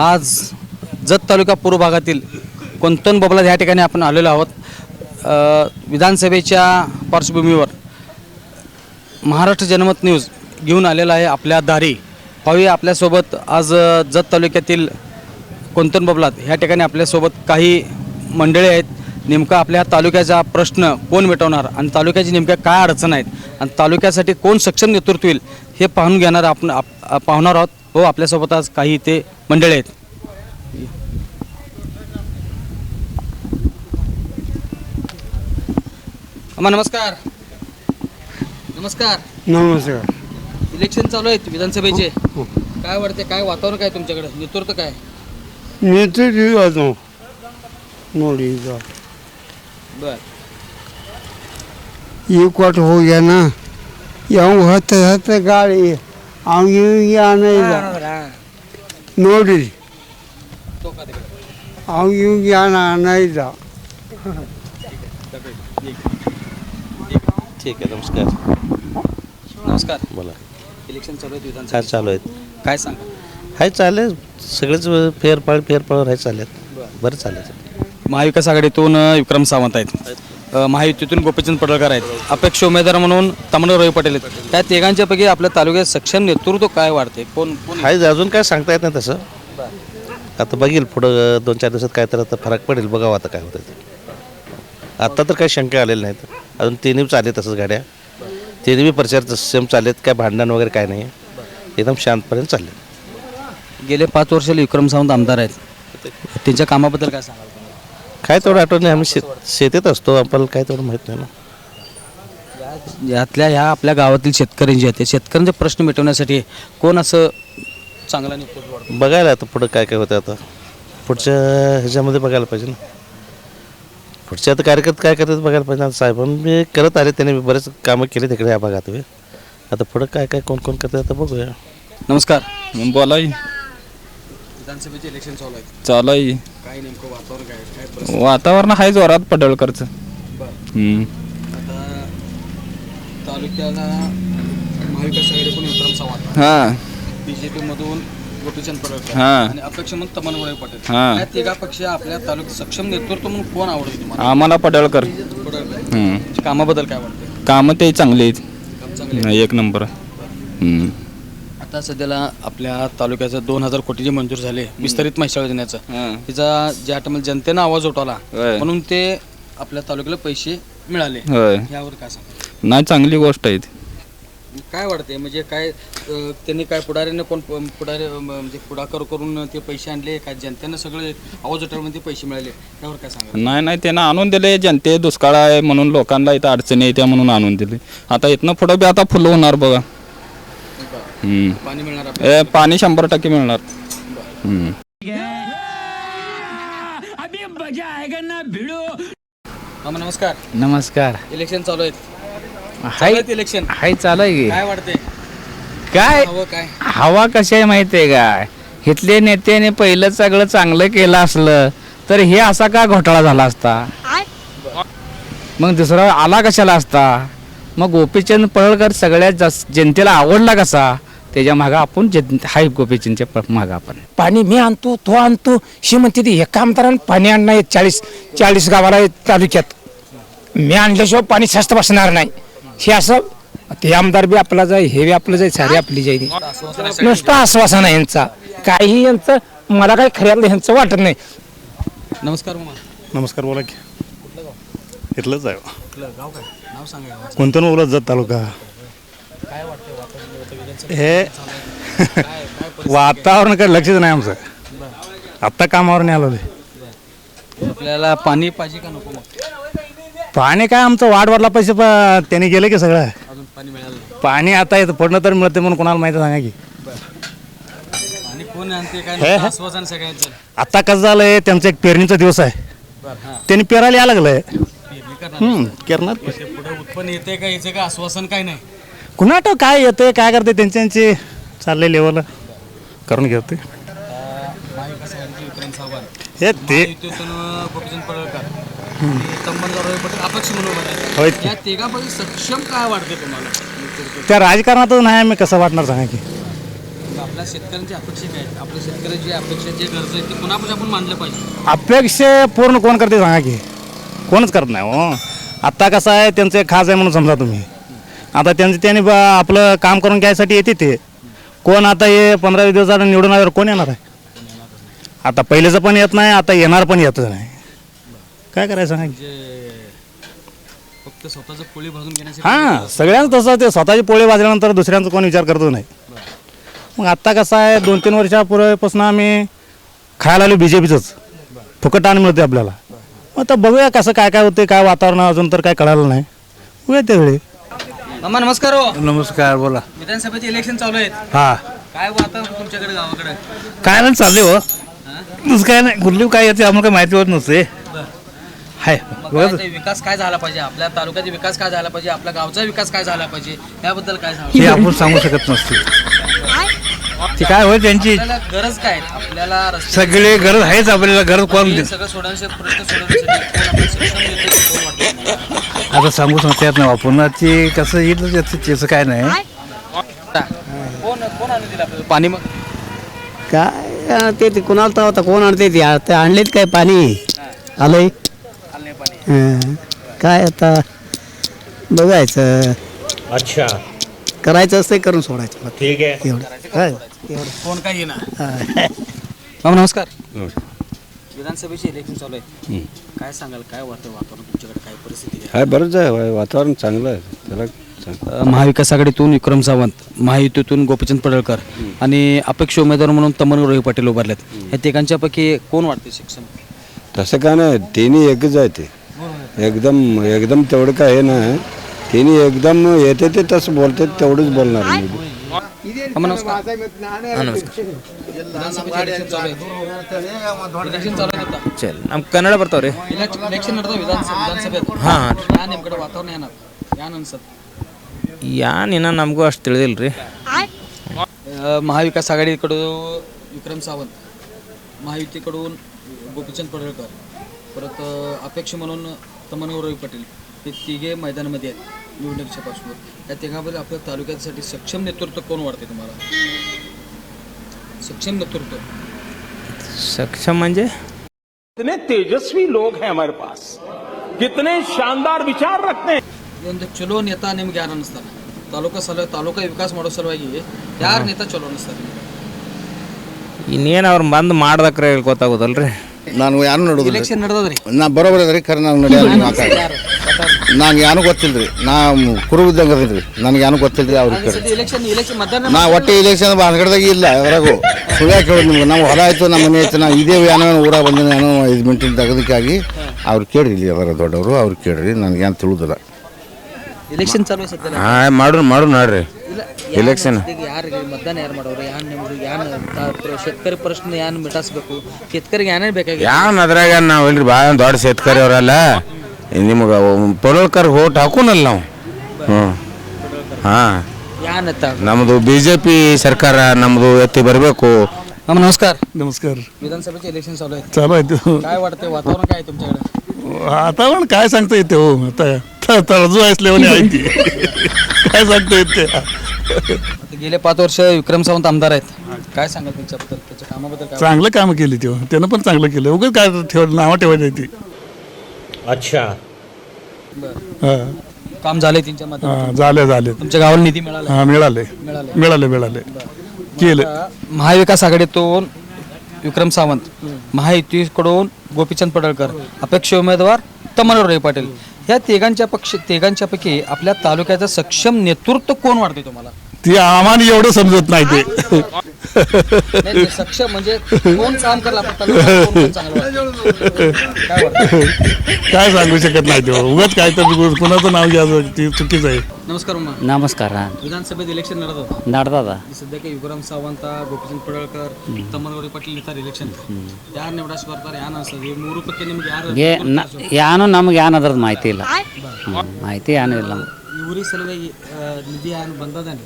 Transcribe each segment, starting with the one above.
आज जत तालुका पूर्व भागातील कोंतन बबला या ठिकाणी आपण आलेलो आहोत. विधानसभेच्या पार्श्वभूमीवर महाराष्ट्र जनमत न्यूज घेऊन आलेला आहे आपल्या दारी. पाहूया आपल्यासोबत आज जत तालुक्यातील कोणतन बबलात ह्या ठिकाणी आपल्यासोबत काही मंडळी आहेत. नेमका आपल्या तालुक्याचा प्रश्न कोण मिटवणार आणि तालुक्याची नेमक्या काय अडचण आहेत आणि तालुक्यासाठी कोण सक्षम नेतृत्व येईल हे पाहून घेणार आपण आप- पाहणार आहोत. हो आपल्यासोबत आज काही ते मंडळी आहेत. अम्मा नमस्कार. नमस्कार. नमस्कार. इलेक्शन चालू आहेत विधानसभेचे. काय वाटते काय वातावरण काय तुमच्याकडे? नेतृत्व काय? होतो मोडीचा बर. एक वाट हो गया ना. होत गाडी. आम्ही आणायला नोडी तो का तिकडे आम्ही आणायला ठीक आहे नमस्कार। नमस्कार. बोला। इलेक्शन चालू आहेत काय विधानसभा चालू आहेत काय सांगा? हाय चालेल. सगळेच फेरफाळ फेरफाळ हाय चालेल. बरं. चालेल. महाविकास आघाडीतून विक्रम सावंत आहेत. अ, महायुतीतून गोपीचंद पडळकर आहेत. अपेक्ष उमेदवार म्हणून तमन रवी पटेल आहेत. त्या तिघांच्यापैकी आपल्या तालुक्यात सक्षम नेतृत्व काय वाढते? कोण कोण हाय अजून काय सांगता येत नाही तसं. आता बघील पुढं दोन चार दिवसात काय तर आता फरक पडेल बघावं आता काय होतं ते. आत्ता तर काही शंका आलेल्या नाहीत. अजून तिन्ही चालेत तसंच गाड्या. तिन्ही बी प्रचार सेम चालेत काय भांडण वगैरे काय नाही. एकदम शांतपर्यंत चालले गेले पाच वर्षाला विक्रम सावंत आमदार आहेत. त्यांच्या कामाबद्दल काय सांगाल? काय तेवढं आठवण नाही आम्ही शेत शेतीत असतो आपल्याला काय तेवढं माहीत नाही ना. यातल्या ह्या आपल्या गावातील शेतकरी जे आहेत शेतकऱ्यांचे प्रश्न मिटवण्यासाठी कोण असं चांगला वाढतं? बघायला आता पुढं काय काय होतं आता. पुढच्या ह्याच्यामध्ये बघायला पाहिजे ना. पुढच्या आता कार्यकर्ते काय करतात बघायला पाहिजे आता साहेबांनी करत आले त्यांनी बरेच कामं केले तिकडे या भागात. बी. आता पुढं काय काय कोण कोण करतात आता बघूया. नमस्कार. बोलाय विधानसभेचे इलेक्शन चालू आहेत. चालू आहे. काय नेमकं वातावरण काय? काय परिस्थिती? वातावरण आहे जोरात पडळकरचं. हम्म. आता तालुक्याला महाविकास आघाडीकडून विक्रम हा. बीजेपी मधून गोपीचंद पडळकर. हा. आणि अपक्ष म्हणून तमनवळे पटेल. हा. या तिघा पक्ष आपल्या तालुक्यात सक्षम नेतृत्व म्हणून कोण तुम्हाला? आम्हाला पडळकर. पडळकर. हम्म. कामाबद्दल काय वाटतं कामं ते चांगले आहेत. काम चांगले एक नंबर. हम्म. आता सध्याला आपल्या तालुक्याचं दोन हजार कोटी जे मंजूर झाले विस्तारित माहिती योजनेचं हा. तिचा ज्या टायमाला जनतेनं आवाज उठवला होय. म्हणून ते आपल्या तालुक्याला पैसे मिळाले. होय. यावर काय सांगा नाही चांगली गोष्ट आहे ती. काय वाटते म्हणजे काय अं, त्यांनी काय पुढाऱ्याने कोण पुढारी अं, म्हणजे पुढाकार करून ते पैसे आणले काय जनतेनं सगळे आवाज उठवल्यामुळे ते पैसे मिळाले त्यावर काय सांगा नाही नाही त्यानं आणून दिले. जनते दुष्काळ आहे म्हणून लोकांना इथं अडचणी येत्या म्हणून आणून दिले. आता इथनं पुढं बी आता फुलं होणार बघा. हम्म. पाणी मिळणार आपल्याला? ए, पाणी शंभर टक्के मिळणार. हम्म. मामा नमस्कार. नमस्कार. इलेक्शन चालू आहेत. चालू हाय आहेत इलेक्शन हाय चालू आहे की? काय वाटते काय? हवं काय? हवा कशी आहे माहिती आहे का? इथले नेत्याने पहिलं सगळं चांगलं केलं असलं तर हे असा का घोटाळा झाला असता? मग दुसरा आला कशाला असता? मग गोपीचंद पडळकर सगळ्यात जास्त जनतेला आवडला कसा? त्याच्या मागं आपण जन हाय गोपीचंदच्या मागं आपण. पाणी मी आणतो तो आणतो. she म्हणते ती एका आमदारानं पाणी आणणं आहे चाळीस चाळीस गावाला आहे तालुक्यात. मी आणल्याशिवाय पाणी स्वस्त बसणार नाही. हे असं ते आमदार बी आपला जाई हे बी आपलं जाई सारी आपली जाई नुसतं आश्वासन आहे यांचा. काही यांचं मला काही खऱ्यातलं ह्यांचं वाटत नाही. नमस्कार मामा. नमस्कार बोला की. इथलंच आहे. कुठलं? गाव काय? नाव सांगा. गावाचं. कोणतं बोलत जात तालुका. काय वाटतं हे. परिस्थिती वातावरणाकडे लक्षच नाही आमचं. आत्ता कामावर नाही आलो आपल्याला पाणी पाहिजे का नको मग? पाणी काय आमचं वाढ पैसे त्यांनी गेले की सगळं? अजून पाणी मिळालं नाही. पाणी आता येतं पडणं तर मिळते म्हणून कोणाला माहिती सांगा की. आणि कोण आणते काय नाही हे. आश्वासन सगळ्यांचं आत्ता कसं झालंय त्यांचा एक पेरणीचा दिवस आहे. बरं हां. त्यांनी पेरायला यायला लागलंय. पेरणी करणार पुढे उत्पन्न येते का याचं का आश्वासन काय नाही? कुणा ठाऊक काय येते काय करते त्यांचे चाललंय लेवल करून घेते हे ते. होय सक्षम काय वाटते तुम्हाला? त्या राजकारणातच नाही आम्ही कसं वाटणार सांगा की? आपल्या आपल्या शेतकऱ्यांची अपेक्षा काय? आहेत आपल्या शेतकऱ्यांची अपेक्षा जे गरज आहे ते पुन्हा आपण मानलं पाहिजे? अपेक्षा पूर्ण कोण करते सांगा की? कोणच करत नाही हो. आत्ता कसं आहे त्यांचं एक खास आहे म्हणून समजा तुम्ही. आता त्यांचं त्यांनी बा आपलं काम करून घ्यायसाठी येते ते. कोण आता हे पंधरा वीस दिवसाला निवडून आल्यावर कोण येणार आहे? आता पहिलेचं पण येत नाही आता येणार पण येत नाही. काय करायचं सांगा? की? फक्त स्वतःचं पोळी भाजून घेण्यासाठी हां सगळ्यांचं तसं ते स्वतःचे पोळे वाजल्यानंतर दुसऱ्यांचा कोण विचार करतो नाही. मग आत्ता कसं आहे दोन तीन वर्षापूर्वीपासून आम्ही खायला आलो बी जे पीचंच फुकट आणि मिळते आपल्याला. मग आता बघूया कसं काय काय होते काय वातावरण अजून तर काय कळालं नाही. बघूया त्यावेळी. मामा नमस्कार हो. नमस्कार बोला. विधानसभेचे इलेक्शन चालू आहेत. हा. काय वातावरण तुमच्याकडे गावाकडे? काय नाही चालले हो. दुसरं काय नाही कुठली काय येते आम्हाला काय माहिती होत नसते. हाय मग काय ते. विकास काय झाला पाहिजे? आपल्या तालुक्याचा विकास काय झाला पाहिजे? आपल्या गावचा विकास काय झाला पाहिजे? याबद्दल काय हे सांगा आपण सांगू शकत नसते. ते काय होय त्यांची? आपल्याला गरज काय आहे? आपल्याला रस्ते सगळे गरज आहेच आपल्याला गरज कोण सगळं सोडवण्यासाठी प्रश्न सोडवण्यासाठी आता सांगू सांगता येत नाही आपण ते कसं येईल त्याचं त्याचं काय नाही. कोण कोण आणून दिलं आपल्याला पाणी मग? काय ते ते कुणाला तर होता कोण आणते ते? आता आणलेत काय पाणी? आलंय? आलं पाणी हं. काय आता? बघायचं. अच्छा. करायचं असतं करून सोडायचं. ठीक आहे. एवढं. काय कोण काय येणार. मामा नमस्कार. विधानसभेचे इलेक्शन चालू आहे काय सांगाल? काय वाटतं वातावरण तुमच्याकडे? काय परिस्थिती आहे? बरंच आहे. वातावरण चांगलं आहे. त्याला महाविकास आघाडीतून विक्रम सावंत महायुतीतून गोपीचंद पडळकर आणि अपेक्ष उमेदवार म्हणून तमन रोही पाटील उभारलेत. या तिघांच्यापैकी कोण वाटते शिक्षण? तसं काय नाही. तिन्ही एकच आहे ते. एकदम एकदम तेवढं काय आहे ना तिन्ही एकदम येते ते तसं बोलते तेवढंच बोलणार मी. बी. मामा, नमस्कार ವಿಧಾನಸಭೆ election ಚಾಲು ಐತೆ. Election ಚಾಲು ಐತೆ ಅಂತ. ಚಲ್ ನಮ್ಮ ಕನ್ನಡ ಬರ್ತಾವ್ರಿ Elect- election ನಡೆದ ವಿಧಾನಸಭೆ ವಿಧಾನಸಭೆ ಹಾಂ ಯಾ ನಿಮ್ಮ ಕಡೆ ವಾತಾವರಣ ಏನದ ಯಾನ್ ಅನ್ಸತ್ ಯಾನ್ ಇನ್ನ ನಮಗೂ ಅಷ್ಟು ತಿಳಿದಿಲ್ಲ ರೀ महाविकास आघाडीकडून विक्रम सावंत महायुतीकडून गोपीचंद पडळकर परत अ, अपेक्ष म्हणून तमनगौरवी पाटील हे तिघे मैदानामध्ये आहेत निवडणुकीच्या पार्श्वभूमीवर या तिघांमध्ये आपल्या तालुक्यासाठी सक्षम नेतृत्व कोण वाटते तुम्हाला सक्षम नेतृत्व सक्षम म्हणजे कितने तेजस्वी लोग हैं हमारे पास कितने शानदार विचार रखते हैं ಒಂದು ಚಲೋ ನೇತಾ ನಿಮ್ಗೆ ಯಾರು ಅನಿಸ್ತಾರ ತಾಲೂಕಾ ಸಲ ತಾಲೂಕಾ ವಿಕಾಸ ಮಾಡೋ ಸಲುವಾಗಿ ಯಾರು ನೇತಾ ಚಲೋ ಅನಿಸ್ತಾರೆ ಇನ್ನೇನು ಅವ್ರು ಬಂದು ಮಾಡ್ದಕ್ರೆ ಗೊತ್ತಾಗೋದಲ್ರಿ ನಾನು ಯಾರು ನೋಡೋದಿಲ್ಲ ಇಲೆಕ್ಷನ್ ನಡೆದದ್ರಿ ನಾ ಬರೋಬರ್ ಅದ್ರಿ ಖರೆ ನಾನು ನಡೆಯಲ್ಲ ಮಾತಾಡಿ ನನಗೆ ಏನು ಗೊತ್ತಿಲ್ಲ ರೀ ನಾ ಕುರುಬಿದ್ದಂಗೆ ಅದೀನಿ ರೀ ನನಗೆ ಏನು ಗೊತ್ತಿಲ್ಲ ರೀ ಅವ್ರಿಗೆ ನಾ ಒಟ್ಟೆ ಇಲೆಕ್ಷನ್ ಬಾನ್ಗಡ್ದಾಗ ಇಲ್ಲ ಅದ್ರಾಗೂ ಸುಳ್ಳ ಕೇಳೋದು ನಿಮ್ಗೆ. ನಮ್ಮ ಹೊಲ ಆಯಿತು ನಮ್ಮ ಮನೆ ಆಯ್ತು ನಾ ಇದೇ ಏನೋ ಊರಾಗ ಬಂದಿನ ಏನೋ ಐದು ಮಿಂಟಿನ ತೆಗೋದಕ್ಕಾಗಿ ಅವ್ರು ಕೇಳಿರಿ ಇಲ್ಲಿ ಅದರ ದೊಡ್ಡವರು ಅವ್ರು ಕೇಳಿರಿ. ನನಗೆ ಏನು ತಿಳಿದಿಲ್ಲ. ಇಲೆಕ್ಷನ್ ಚಾಲು ಸತ್ಯ ಹಾಂ ಮಾಡು ಮಾಡು ನೋಡ್ರಿ. ಇಲೆಕ್ಷನ್ ಯಾರಿಗೆ ಮತದಾನ ಯಾರು ಮಾಡೋರು? ಯಾರು ಪ್ರಶ್ನೆ ಯಾನ್ ಮಿಟಾಸ್ಬೇಕು? ಶೇತಕರಿಗೆ ಏನೇನು ಬೇಕಾಗಿ ಯಾನ್ ಅದ್ರಾಗ ನಾವು ಇಲ್ರಿ ಭಾಳ ದೊಡ್ಡ ಶೇತಕರಿ ಅವರಲ್ಲ. ನಿಮ್ಗೆ ಪಡೋಳ್ಕರ್ ಓಟ್ ಹಾಕೋನಲ್ಲ ನಾವು ಹ್ಞೂ ಹಾಂ ಯಾನ್ ಎತ್ತ ನಮ್ಮದು ಬಿ ಜೆ ಪಿ ಸರ್ಕಾರ ನಮ್ಮದು ಎತ್ತಿ ಬರಬೇಕು मामा नमस्कार नमस्कार विधानसभेचे इलेक्शन चालू आहे चालू आहे ते काय वाटते वातावरण काय आहे तुमच्याकडे वातावरण काय सांगता येते हो आता त- तळजू असल्याने आहे ती काय सांगता येते आता गेले पाच वर्ष विक्रम सावंत आमदार आहेत काय सांगाल त्यांच्याबद्दल त्याच्या कामाबद्दल काय चांगलं काम केली तेव्हा त्यानं पण चांगलं केलं उगाच काय ठेव नावं ठेवायची ती अच्छा. हां. काम झाले त्यांच्या हां झाले झाले. तुमच्या गावाला निधी मिळाला? हां मिळाले. मिळाले. मिळाले केलं. महाविकास आघाडीतून विक्रम सावंत महायुतीकडून गोपीचंद पडळकर अपेक्ष उमेदवार तमनराव पाटील. या तिघांच्या पक्ष तिघांच्यापैकी आपल्या तालुक्याचं सक्षम नेतृत्व कोण वाटते तुम्हाला? ती आम्हाला एवढं समजत नाही ते नाही, ते सक्षम म्हणजे कोण काम करला आपल्या तालुक्यात कोण कोण चांगलं वाटतं? काय वाटतं काय सांगू शकत नाही ते उगाच काय तर कुणाचं नाव घ्यायचं ती चुकीचं आहे नमस्कार अम्मा. ನಮಸ್ಕಾರ विधानसभेत इलेक्शन ನಡೆದ ನಡ್ದದ ಸದ್ಯಕ್ಕೆ ವಿಕ್ರಮ್ ಸಾವಂತ ಗೋಪಿಚಂದ್ ಪಡಳ್ಕರ್ ತಮ್ಮನಗೌಡಿ ಪಾಟೀಲ್ ನಿಂತಾರ ಇಲೆಕ್ಷನ್ ಯಾರು ನಿವಡಾಸ್ ಬರ್ತಾರೆ ಯಾರು ಅನ್ಸದು ಈ ಮೂರು ಪೈಕಿ ನಿಮ್ಗೆ ಯಾರು ಯಾನು ನಮ್ಗೆ ಏನು ಅದ್ರದ್ದು ಮಾಹಿತಿ ಇಲ್ಲ ಹ್ಮ್, ಮಾಹಿತಿ ಏನು ಇಲ್ಲ ಈ ಊರಿಗೆ ಸಲುವಾಗಿ ನಿಧಿ ಏನು ಬಂದದೇನು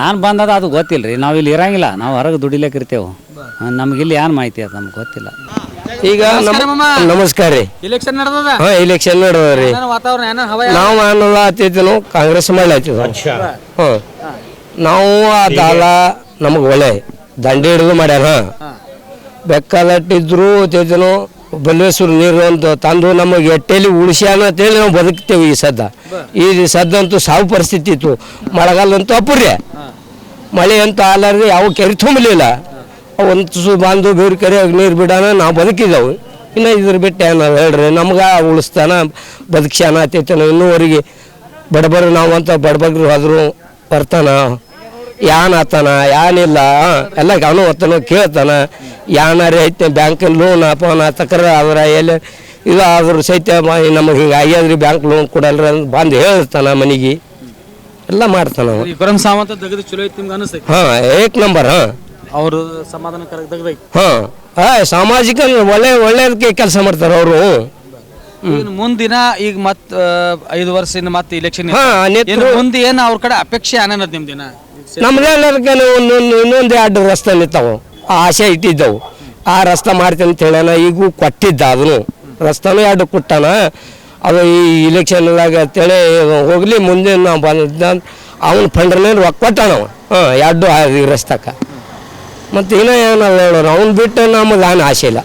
ಏನು ಬಂದದ ಅದು ಗೊತ್ತಿಲ್ಲ ರೀ ನಾವು ಇಲ್ಲಿ ಇರಂಗಿಲ್ಲ. ನಾವು ಹೊರಗೆ ದುಡಿಲಕ್ಕೆ ಇರ್ತೇವೆ. ನಮ್ಗೆ ಇಲ್ಲಿ ಏನು ಮಾಹಿತಿ ಅದು ನಮ್ಗೆ ಗೊತ್ತಿಲ್ಲ. ಈಗ ನಮಸ್ಕಾರ ರೀ. ಇಲೆಕ್ಷನ್ ನಡೆದದ? ಇಲೆಕ್ಷನ್ ವಾತಾವರಣ ನಾವು ಕಾಂಗ್ರೆಸ್ ಮಾಡ್ಲಾತಿದ್ವು ಹ್ಞೂ ನಾವು ಆ ದಾಲ ನಮಗೆ ಒಳ್ಳೆ ದಂಡೆ ಹಿಡಿದು ಮಾಡ್ಯಾರ ಬೆಕ್ಕಲಟ್ಟಿದ್ರು ತಿದ್ದನು ಬಲ್ವೇಶ್ವರ ನೀರು ಅಂತ ತಂದು ನಮಗೆ ಎಟ್ಟೆಲಿ ಉಳಿಸ್ಯಾನ ಅಂತೇಳಿ ನಾವು ಬದುಕ್ತೇವೆ ಈ ಸದ್ದ. ಈ ಸದ್ದಂತೂ ಸಾವು ಪರಿಸ್ಥಿತಿ ಇತ್ತು. ಮಳೆಗಾಲ ಅಂತೂ ಅಪೂರ್ಯ ಮಳೆ ಅಂತ ಆಲಾರ್ದೆ ಯಾವ ಕೆರೆ ತುಂಬಲಿಲ್ಲ. ಒಂದು ಬಾಂಧು ಬೇರೆ ಕೆರೆ ನೀರು ಬಿಡೋಣ ನಾವು ಬದುಕಿದ್ದೆವು ಇನ್ನು ಇದ್ರ ಬಿಟ್ಟು ನಾವು ಹೇಳ್ರಿ ನಮ್ಗೆ ಉಳಿಸ್ತಾನ ಬದುಕ್ಸ್ಯಾನ ಆತೈತನ ಇನ್ನೂವರೆಗೆ ಬಡಬರು ನಾವು ಅಂತ ಬಡಬಗ್ರು ಹೋದ್ರು ಬರ್ತಾನ. ಯಾನ್ ಆತನ ಯಾನಿಲ್ಲ ಎಲ್ಲ ಅವನು ಹೊತ್ತನ ಕೇಳ್ತಾನ. ಯಾನಾರ ಐತೆ ಬ್ಯಾಂಕಿನ ಲೋನ್ ಅಪನ ತಕ್ರ ಅವರ ಎಲ್ಲಿ ಇಲ್ಲ ಆದ್ರೂ ಸಹಿತ ನಮಗೆ ಹಿಂಗೆ ಆಗ್ಯಾದ್ರಿ ಬ್ಯಾಂಕ್ ಲೋನ್ ಕೊಡಲ್ರಿ ಅಂತ ಬಂದು ಹೇಳ್ತಾನ ಮನೆಗೆ. ಎಲ್ಲ ಮಾಡ್ತಾನ ಸಾವಂತ ತೆಗೆದು ಚಲೋ ಐತಿ ನಿಮ್ಗೆ ಅನಿಸ್ತೈತಿ ಹಾಂ ಏಕ್ ನಂಬರ್ ಹಾಂ. ಅವರು ಸಮಾಧಾನ ತೆಗ್ದೈತಿ ಹಾಂ ಹಾಂ ಸಾಮಾಜಿಕ ಒಳ್ಳೆ ಒಳ್ಳೆಯದಕ್ಕೆ ಕೆಲಸ ಮಾಡ್ತಾರೆ ಅವರು. ಮುಂದಿನ ಈಗ ಮತ್ ಐದು ವರ್ಷ ಇನ್ನು ಮತ್ತೆ ಇಲೆಕ್ಷನ್ ಮುಂದೆ ಏನು ಅವ್ರ ಕಡೆ ಅಪೇಕ್ಷೆ ಏನನ್ನದ್ ನಿಮ್ದಿನ? ನಮ್ದೆಲ್ಲರಿಗೆ ಒಂದೊಂದು ಇನ್ನೊಂದು ಎರಡು ರಸ್ತೆ ನಿಂತಾವು ಆ ಆಸೆ ಇಟ್ಟಿದ್ದವು. ಆ ರಸ್ತೆ ಮಾಡ್ತೀನಿ ಅಂತ ಹೇಳ್ಯಾನ ಈಗೂ ಕೊಟ್ಟಿದ್ದ ಅದನ್ನು. ರಸ್ತೆನೂ ಎರಡು ಕೊಟ್ಟಾನ ಅದು ಈ ಇಲೆಕ್ಷನ್ದಾಗ ಅಂತೇಳಿ ಹೋಗಲಿ, ಮುಂದೆ ನಾವು ಬಂದ, ಅವನ ಫಂಡ್ರನೇ ರೊಕ್ಕ ಕೊಟ್ಟಾನ ಅವ ಹಾಂ, ಎರಡು ಈ ರಸ್ತಕ್ಕ ಮತ್ತು ಇನ್ನೂ ಏನಲ್ಲ ಹೇಳೋರು, ಅವ್ನು ಬಿಟ್ಟು ನಮ್ಗೆ ನಾನು ಆಸೆ ಇಲ್ಲ.